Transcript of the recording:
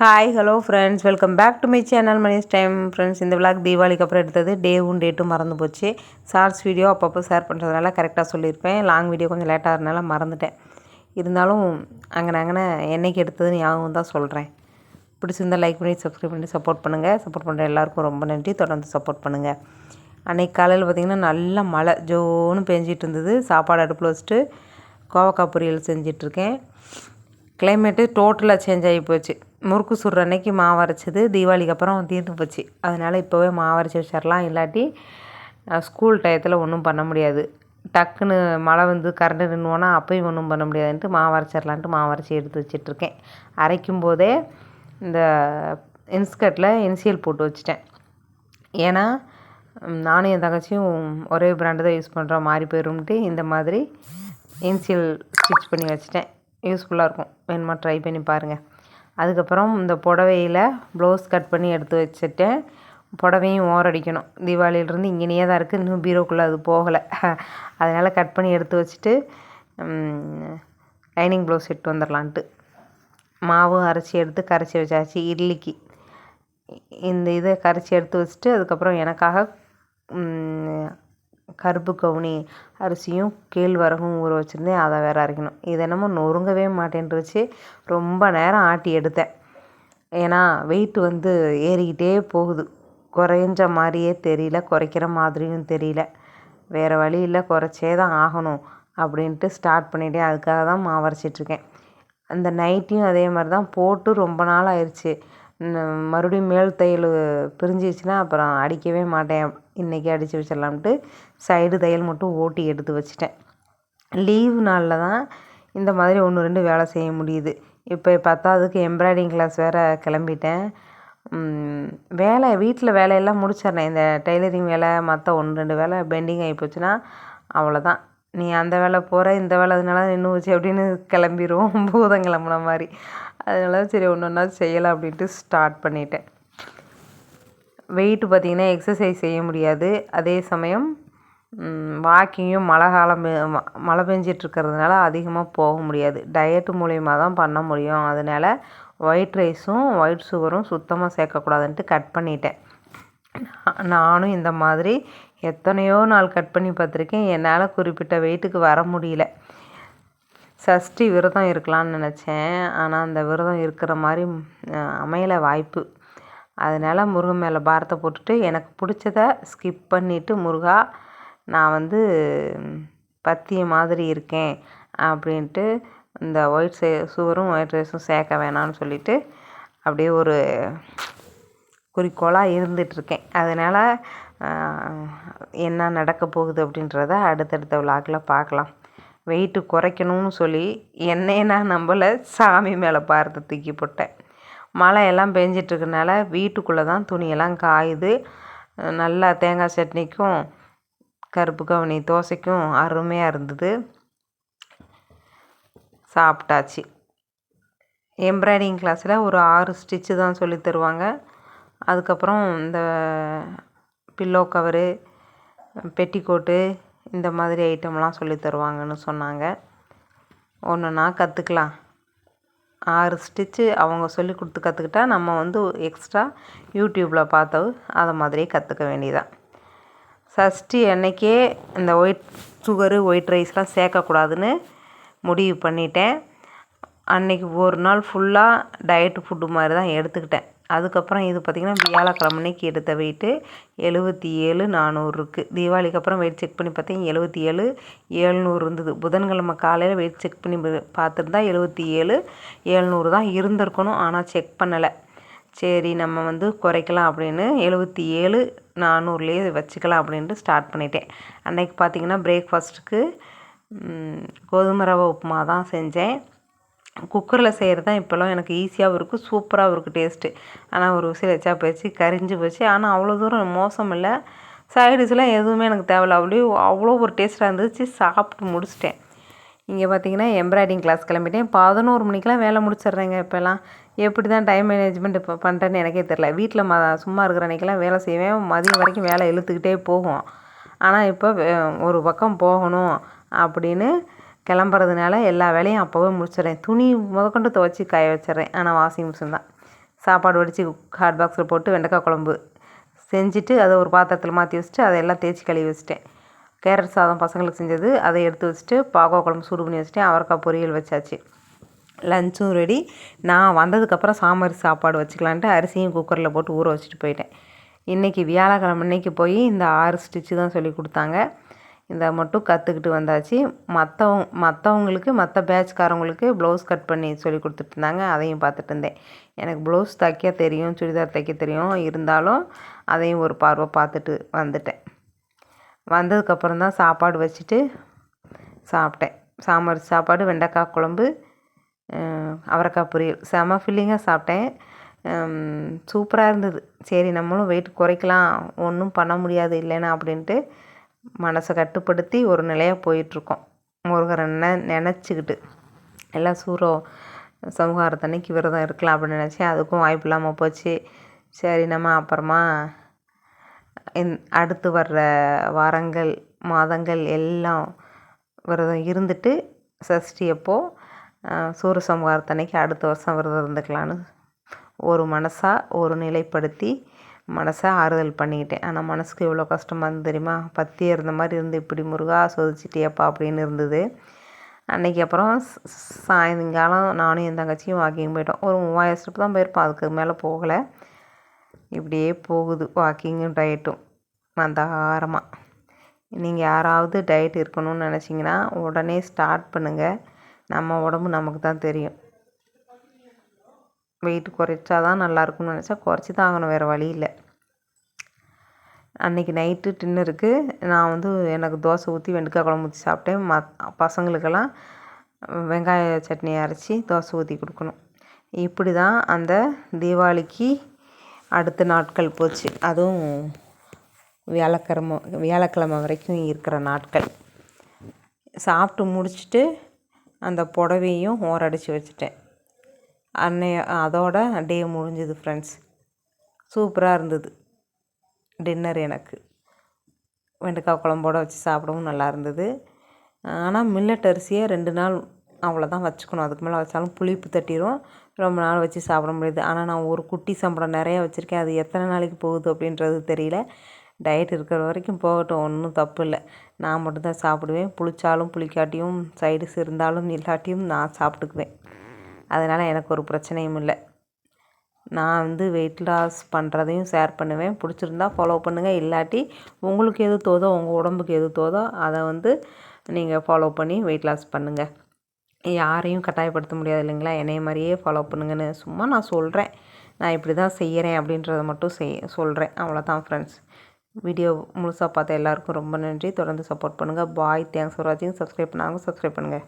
Hi hello friends welcome back to my channel Mani's time friends இந்த vlog தீபாவளிக்கு அப்புறம் எடுத்தது டேவும் டேட்டும் மறந்து போச்சு. ஷார்ட்ஸ் வீடியோ அப்பப்போ ஷேர் பண்ணுறதுனால கரெக்டாக சொல்லியிருப்பேன். லாங் வீடியோ கொஞ்சம் லேட்டாக இருந்தனால மறந்துட்டேன். இருந்தாலும் அங்கே அங்கே என்னைக்கு எடுத்ததுன்னு ஞாபகம் தான் சொல்கிறேன் பிடிச்சிருந்தால் லைக் பண்ணி சப்ஸ்கிரைப் பண்ணி சப்போர்ட் பண்ணுங்கள் சப்போர்ட் பண்ணுற எல்லாருக்கும் ரொம்ப நன்றி. தொடர்ந்து சப்போர்ட் பண்ணுங்கள் அன்றைக்கி காலையில் பார்த்திங்கன்னா நல்ல மழை ஜோன்னு பெஞ்சிட்டு இருந்தது. சாப்பாடு அடுப்பில் வச்சுட்டு கோவக்காய் பொரியல் செஞ்சிட்ருக்கேன் கிளைமேட்டு டோட்டலாக சேஞ்ச் ஆகி போச்சு. முறுக்கு சுடுற அன்னைக்கு மாவு அரைச்சது தீபாவளிக்கு அப்புறம் தீர்ந்து போச்சு. அதனால் இப்போவே மாவு அரைச்சி வச்சிடலாம் இல்லாட்டி ஸ்கூல் டயத்தில் ஒன்றும் பண்ண முடியாது. டக்குன்னு மழை வந்து கரண்ட் நின்றுவோன்னா அப்போயும் ஒன்றும் பண்ண முடியாதுன்ட்டு மாவு அரைச்சிடலான்ட்டு மாவு அரைச்சி எடுத்து வச்சிட்ருக்கேன். அரைக்கும் போதே இந்த இன்ஸ்கர்ட்டில் இன்சியல் போட்டு வச்சிட்டேன். ஏன்னா நானும் என் தங்கச்சியும் ஒரே பிராண்டு தான் யூஸ் பண்ணுறோம் மாறி போயிடும்ட்டு இந்த மாதிரி இன்சியல் ஸ்டிச் பண்ணி வச்சிட்டேன். யூஸ்ஃபுல்லாக இருக்கும். வேணுமா ட்ரை பண்ணி பாருங்கள் அதுக்கப்புறம் இந்த புடவையில் ப்ளவுஸ் கட் பண்ணி எடுத்து வச்சுட்டேன் புடவையும் ஓரடிக்கணும் தீபாவளியிலேருந்து இங்கேயே தான் இருக்குது இன்னும் பீரோக்குள்ளே அது போகலை. அதனால் கட் பண்ணி எடுத்து வச்சுட்டு லைனிங் ப்ளவுஸ் எடுத்து வந்துடலான்ட்டு மாவு அரைச்சி எடுத்து கரைச்சி வச்சாச்சு இட்லிக்கு. இந்த இதை கரைச்சி எடுத்து வச்சுட்டு அதுக்கப்புறம் எனக்காக கருப்பு கவுனி அரிசியும் கேழ்வரகும் ஊற வச்சுருந்தேன். அதை வேறு அரைக்கணும். இது என்னமோ நொறுங்கவே மாட்டேன்ருச்சு ரொம்ப நேரம் ஆட்டி எடுத்தேன். ஏன்னா வெயிட் வந்து ஏறிக்கிட்டே போகுது. குறைஞ்ச மாதிரியே தெரியல. குறைக்கிற மாதிரியும் தெரியல. வேறு வழி இல்லை. குறைச்சே தான் ஆகணும் அப்படின்ட்டு ஸ்டார்ட் பண்ணிட்டேன். அதுக்காக தான் மாவரைச்சிட்ருக்கேன் அந்த நைட்டியும் அதே மாதிரி தான். போட்டு ரொம்ப நாள் ஆயிடுச்சு மறுபடியும் மேல் தையல் பிரிஞ்சிச்சுன்னா அப்புறம் அடிக்கவே மாட்டேன். இன்றைக்கி அடித்து வச்சிடலாம்ட்டு சைடு தையல் மட்டும் ஓட்டி எடுத்து வச்சிட்டேன். லீவ் நாளில் தான் இந்த மாதிரி ஒன்று ரெண்டு வேலை செய்ய முடியுது. இப்போ பத்தாவதுக்கு எம்ப்ராய்டிங் கிளாஸ் வேறு கிளம்பிட்டேன். வேலை வீட்டில் வேலையெல்லாம் முடிச்சிடறேன். இந்த டெய்லரிங் வேலை மற்ற ஒன்று ரெண்டு வேலை பெண்டிங் ஆகி போச்சுன்னா அவ்வளோதான் நீ அந்த வேலை போகிற இந்த வேலை அதனால நின்று வச்சு அப்படின்னு கிளம்பிடுவோம் பூதம் கிளம்புன மாதிரி. அதனால சரி ஒன்று ஒன்றா செய்யலாம் அப்படின்ட்டு ஸ்டார்ட் பண்ணிட்டேன். வெயிட்டு பார்த்திங்கன்னா எக்ஸசைஸ் செய்ய முடியாது. அதே சமயம் வாக்கிங்கும் மழை காலம் மழை பெஞ்சிட்ருக்கிறதுனால அதிகமாக போக முடியாது. டயட்டு மூலயமா தான் பண்ண முடியும். அதனால் ஒயிட் ரைஸும் ஒயிட் சுகரும் சுத்தமாக சேர்க்கக்கூடாதுன்ட்டு கட் பண்ணிட்டேன். நானும் இந்த மாதிரி எத்தனையோ நாள் கட் பண்ணி பார்த்துருக்கேன். என்னால் குறிப்பிட்ட வெயிட்டுக்கு வர முடியல. சஷ்டி விரதம் இருக்கலாம்னு நினச்சேன். ஆனால் அந்த விரதம் இருக்கிற மாதிரி அமையலை வாய்ப்பு. அதனால் முருகன் மேலே பாரத்தை போட்டுட்டு எனக்கு பிடிச்சத ஸ்கிப் பண்ணிவிட்டு முருகா நான் வந்து பத்திய மாதிரி இருக்கேன். அப்படின்ட்டு இந்த ஒயிட் சே சுவரும் ஒயிட் ரைஸும் சேர்க்க வேணாம்னு சொல்லிவிட்டு அப்படியே ஒரு குறிக்கோளாக இருந்துகிட்ருக்கேன் அதனால் என்ன நடக்க போகுது அப்படின்றத அடுத்தடுத்த விளாக்கில் பார்க்கலாம் வெயிட்டு குறைக்கணும்னு சொல்லி என்னையே நான் நம்பலை சாமி மேலே பாரத்தை தூக்கி போட்டேன். மழையெல்லாம் பெஞ்சிட்ருக்கனால வீட்டுக்குள்ளே தான் துணியெல்லாம் காயுது. நல்லா தேங்காய் சட்னிக்கும் கருப்பு கவுனி தோசைக்கும் அருமையாக இருந்தது. சாப்பிட்டாச்சு. எம்ப்ராய்டிங் கிளாஸில் ஒரு ஆறு ஸ்டிச்சு தான் சொல்லி தருவாங்க. அதுக்கப்புறம் இந்த பில்லோ கவரு பெட்டிக்கோட்டு இந்த மாதிரி ஐட்டம்லாம் சொல்லி தருவாங்கன்னு சொன்னாங்க. ஒன்றுனா கற்றுக்கலாம் ஆறு ஸ்டிச்சு அவங்க சொல்லி கொடுத்து கற்றுக்கிட்டா நம்ம வந்து எக்ஸ்ட்ரா யூடியூப்பில் பார்த்து அதை மாதிரியே கற்றுக்க வேண்டியதான் சஷ்டி அன்னைக்கே இந்த ஒயிட் சுகரு ஒயிட் ரைஸ்லாம் சேர்க்கக்கூடாதுன்னு முடிவு பண்ணிட்டேன். அன்னைக்கு ஒரு நாள் ஃபுல்லாக டயட்டு ஃபுட்டு மாதிரி தான் எடுத்துக்கிட்டேன். அதுக்கப்புறம் இது பார்த்திங்கன்னா வியாழக்கிழமை அன்னைக்கு எடுத்த வெயிட்டு எழுபத்தி ஏழு நானூறு இருக்குது தீபாவளிக்கு அப்புறம் வெயிட் செக் பண்ணி பார்த்தேன் எழுபத்தி ஏழு ஏழ்நூறு இருந்தது. புதன்கிழமை காலையில் வெயிட் செக் பண்ணி பார்த்துருந்தா எழுபத்தி ஏழு ஏழ்நூறு தான் இருந்திருக்கணும். ஆனால் செக் பண்ணலை. சரி நம்ம வந்து குறைக்கலாம் அப்படின்னு எழுபத்தி ஏழு நானூறுலேயே வச்சுக்கலாம் அப்படின்ட்டு ஸ்டார்ட் பண்ணிட்டேன். அன்றைக்கி பார்த்திங்கன்னா பிரேக்ஃபாஸ்ட்டுக்கு கோதுமை ரவை உப்புமா தான் செஞ்சேன். குக்கரில் செய்கிறது தான் இப்போல்லாம் எனக்கு ஈஸியாகவும் இருக்குது சூப்பராகவும் இருக்குது டேஸ்ட்டு ஆனால் ஒரு விசில் வச்சா போயிடுச்சு கரிஞ்சு போச்சு. ஆனால் அவ்வளோ தூரம் மோசம் இல்லை. சைடிஷ்லாம் எதுவுமே எனக்கு தேவையில்ல. அப்படியே அவ்வளோ ஒரு டேஸ்ட்டாக இருந்துச்சு. சாப்பிட்டு முடிச்சிட்டேன். இங்கே பார்த்தீங்கன்னா எம்ப்ராய்டிங் கிளாஸ் கிளம்பிட்டேன். பதினோரு மணிக்கெலாம் வேலை முடிச்சிடுறேங்க இப்போல்லாம். எப்படி தான் டைம் மேனேஜ்மெண்ட் இப்போ பண்ணுறேன்னு எனக்கே தெரில வீட்டில் ம சும்மா இருக்கிற அன்றைக்கெல்லாம் வேலை செய்வேன். மதியம் வரைக்கும் வேலை இழுத்துக்கிட்டே போகும் ஆனால் இப்போ ஒரு பக்கம் போகணும் அப்படின்னு கிளம்புறதுனால எல்லா வேலையும் அப்போவே முடிச்சிடுறேன். துணி முதற்கொண்டு துவச்சி காய வச்சிடுறேன். ஆனால் வாஷிங் மிஷின் தான். சாப்பாடு வடித்து ஹாட் பாக்ஸில் போட்டு வெண்டைக்காய் குழம்பு செஞ்சுட்டு அதை ஒரு பாத்திரத்தில் மாற்றி வச்சுட்டு அதை எல்லாம் தேய்ச்சி கழுவி வச்சுட்டேன். கேரட் சாதம் பசங்களுக்கு செஞ்சது. அதை எடுத்து வச்சுட்டு பாகோ குழம்பு சூடு பண்ணி வச்சுட்டேன். அவரைக்காய் பொரியல் வச்சாச்சு. லஞ்சும் ரெடி நான் வந்ததுக்கப்புறம் சாம்பார் சாப்பாடு வச்சுக்கலான்ட்டு அரிசியும் குக்கரில் போட்டு ஊற வச்சுட்டு போயிட்டேன். இன்றைக்கி வியாழக்கிழமை அன்னைக்கு போய் இந்த ஆறு ஸ்டிச்சு தான் சொல்லி கொடுத்தாங்க. இந்த மட்டும் கற்றுக்கிட்டு வந்தாச்சு. மற்றவங்க மற்றவங்களுக்கு மற்ற பேட்ச்காரவங்களுக்கு ப்ளவுஸ் கட் பண்ணி சொல்லி கொடுத்துட்டு இருந்தாங்க அதையும் பார்த்துட்டு இருந்தேன் எனக்கு ப்ளவுஸ் தைக்க தெரியும் சுடிதார் தைக்க தெரியும். இருந்தாலும் அதையும் ஒரு பார்வை பார்த்துட்டு வந்துட்டேன். வந்ததுக்கப்புறம் தான் சாப்பாடு வச்சுட்டு சாப்பிட்டேன். சாம்பார் சாப்பாடு வெண்டைக்காய் குழம்பு அவரைக்காய் பொரியல். செம ஃபில்லிங்காக சாப்பிட்டேன். சூப்பராக இருந்தது. சரி நம்மளும் வெயிட் குறைக்கலாம். ஒன்றும் பண்ண முடியாது இல்லைன்னா அப்படின்ட்டு மனசை கட்டுப்படுத்தி ஒரு நிலையாக போயிட்டுருக்கோம். முருகரை நெ நினச்சிக்கிட்டு. எல்லாம் சூரோ சமூகாரத்தன்னைக்கு விரதம் இருக்கலாம் அப்படின்னு நினச்சேன் அதுக்கும் வாய்ப்பு இல்லாமல் போச்சு. சரி நம்ம அப்புறமா இந் அடுத்து வர்ற வாரங்கள் மாதங்கள் எல்லாம் விரதம் இருந்துட்டு சஷ்டி அப்போது சூரசம்ஹாரத்தன்னைக்கு அடுத்த வருஷம் விரதம் இருந்துக்கலான்னு ஒரு மனசாக ஒரு நிலைப்படுத்தி மனசை ஆறுதல் பண்ணிக்கிட்டேன். ஆனால் மனசுக்கு எவ்வளோ கஷ்டமாக இருந்து தெரியுமா? பத்தி இருந்த மாதிரி இருந்து இப்படி முருகா சோதிச்சிட்டியப்பா அப்படின்னு இருந்தது. அன்றைக்கி அப்புறம் சாயங்காலம் நானும் என் தங்கச்சியும் வாக்கிங் போயிட்டோம். ஒரு மூவாயிரம் ஸ்டெப் தான் போயிருப்போம். அதுக்கு மேலே போகலை. இப்படியே போகுது. வாக்கிங்கும் டயட்டும் மந்தாரமாக நீங்கள் யாராவது டயட் இருக்கணும்னு நினச்சிங்கன்னா உடனே ஸ்டார்ட் பண்ணுங்கள் நம்ம உடம்பு நமக்கு தான் தெரியும். வெயிட் குறைச்சா தான் நல்லா இருக்கும்னு நினச்சா குறைச்சி தான் ஆகணும் வேறு வழி இல்லை. அன்றைக்கி நைட்டு டின்னருக்கு நான் வந்து எனக்கு தோசை ஊற்றி வெண்டைக்காய் குழம்பு ஊற்றி சாப்பிட்டேன். மத் பசங்களுக்கெல்லாம் வெங்காய சட்னி அரைச்சி தோசை ஊற்றி கொடுக்கணும். இப்படி தான் அந்த தீபாவளிக்கு அடுத்த நாட்கள் போச்சு. அதுவும் வியாழக்கிழமை வியாழக்கிழமை வரைக்கும் இருக்கிற நாட்கள். சாப்பிட்டு முடிச்சுட்டு அந்த புடவையும் ஓரடிச்சு வச்சுட்டேன். அன்னைய அதோட டே முடிஞ்சுது ஃப்ரெண்ட்ஸ் சூப்பராக இருந்தது. டின்னர் எனக்கு. வெண்டைக்காய் குழம்போட வச்சு சாப்பிடவும் நல்லா இருந்தது. ஆனால் மில்லட் அரிசியை ரெண்டு நாள் அவ்வளோதான் வச்சுக்கணும். அதுக்கு மேலே வச்சாலும் புளிப்பு தட்டிடும் ரொம்ப நாள் வச்சு சாப்பிட முடியாது. ஆனால் நான் ஒரு குட்டி சம்பளம் நிறையா வச்சுருக்கேன். அது எத்தனை நாளைக்கு போகுது அப்படின்றது தெரியல. டயட் இருக்கிற வரைக்கும் போகட்டும். ஒன்றும் தப்பு இல்லை. நான் மட்டும்தான் சாப்பிடுவேன். புளிச்சாலும் புளிக்காட்டியும் சைடுஸ் இருந்தாலும் இல்லாட்டியும் நான் சாப்பிட்டுக்குவேன். அதனால் எனக்கு ஒரு பிரச்சனையும் இல்லை. நான் வந்து வெயிட் லாஸ் பண்ணுறதையும் ஷேர் பண்ணுவேன். பிடிச்சிருந்தா ஃபாலோ பண்ணுங்கள் இல்லாட்டி உங்களுக்கு எது தோதோ உங்கள் உடம்புக்கு எது தோதோ அதை வந்து நீங்கள் ஃபாலோ பண்ணி வெயிட் லாஸ் பண்ணுங்கள் யாரையும் கட்டாயப்படுத்த முடியாது இல்லைங்களா? என்னைய மாதிரியே ஃபாலோ பண்ணுங்கன்னு சும்மா நான் சொல்கிறேன் நான் இப்படி தான் செய்கிறேன் அப்படின்றத மட்டும் செய் சொல்கிறேன் அவ்வளோதான் ஃப்ரெண்ட்ஸ் வீடியோ முழுசாக பார்த்த எல்லாருக்கும் ரொம்ப நன்றி. தொடர்ந்து சப்போர்ட் பண்ணுங்கள் பாய் தேங்க்ஸ் ஃபார் வாட்சிங் சப்ஸ்கிரைப் பண்ணாங்க சப்ஸ்கிரைப் பண்ணுங்கள்